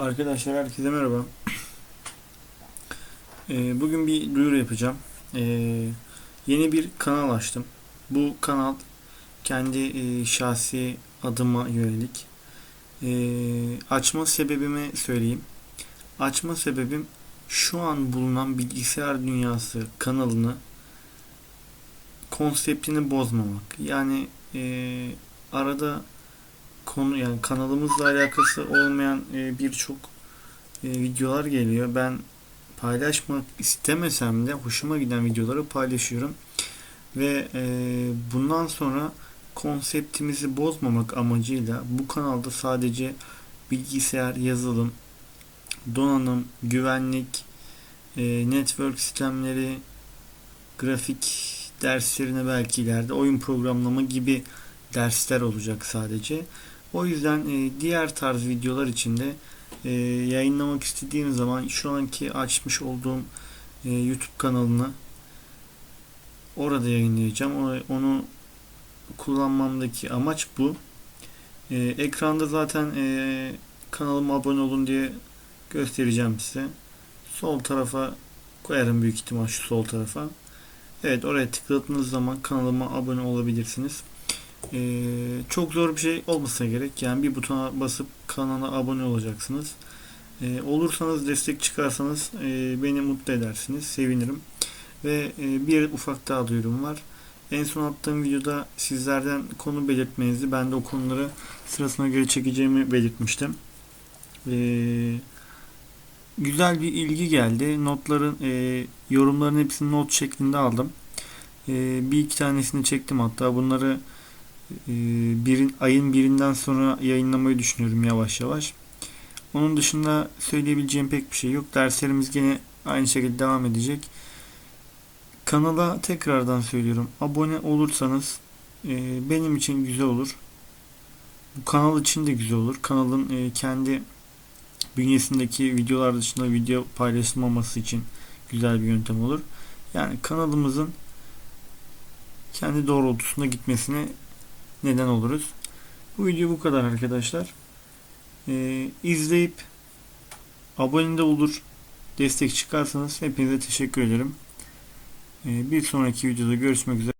Arkadaşlar herkese merhaba. Ee, bugün bir duyuru yapacağım. Ee, yeni bir kanal açtım. Bu kanal kendi e, şahsi adıma yönelik. Ee, açma sebebimi söyleyeyim. Açma sebebim şu an bulunan bilgisayar dünyası kanalını konseptini bozmamak. Yani e, arada konu yani kanalımızla alakası olmayan e, birçok e, videolar geliyor. Ben paylaşmak istemesem de hoşuma giden videoları paylaşıyorum. Ve e, bundan sonra konseptimizi bozmamak amacıyla bu kanalda sadece bilgisayar, yazılım, donanım, güvenlik, e, network sistemleri, grafik derslerine belki ileride oyun programlama gibi dersler olacak sadece. O yüzden e, diğer tarz videolar içinde e, yayınlamak istediğim zaman şu anki açmış olduğum e, YouTube kanalını orada yayınlayacağım. Onu, onu kullanmamdaki amaç bu. E, ekranda zaten e, kanalıma abone olun diye göstereceğim size. Sol tarafa koyarım büyük ihtimal şu sol tarafa. Evet oraya tıkladığınız zaman kanalıma abone olabilirsiniz. Ee, çok zor bir şey olmasa gerek. Yani bir butona basıp kanala abone olacaksınız. Ee, olursanız destek çıkarsanız e, beni mutlu edersiniz. Sevinirim. Ve e, bir ufak daha duyurum var. En son attığım videoda sizlerden konu belirtmenizi ben de o konuları sırasına göre çekeceğimi belirtmiştim. Ee, güzel bir ilgi geldi. Notların, e, yorumların hepsini not şeklinde aldım. E, bir iki tanesini çektim hatta. Bunları e, birin, ayın birinden sonra yayınlamayı düşünüyorum yavaş yavaş. Onun dışında söyleyebileceğim pek bir şey yok. Derslerimiz yine aynı şekilde devam edecek. Kanala tekrardan söylüyorum. Abone olursanız e, benim için güzel olur. Bu kanal için de güzel olur. Kanalın e, kendi bünyesindeki videolar dışında video paylaşılmaması için güzel bir yöntem olur. Yani kanalımızın kendi doğrultusunda gitmesine neden oluruz. Bu video bu kadar arkadaşlar. Ee, izleyip abone de olur destek çıkarsanız hepinize teşekkür ederim. Ee, bir sonraki videoda görüşmek üzere.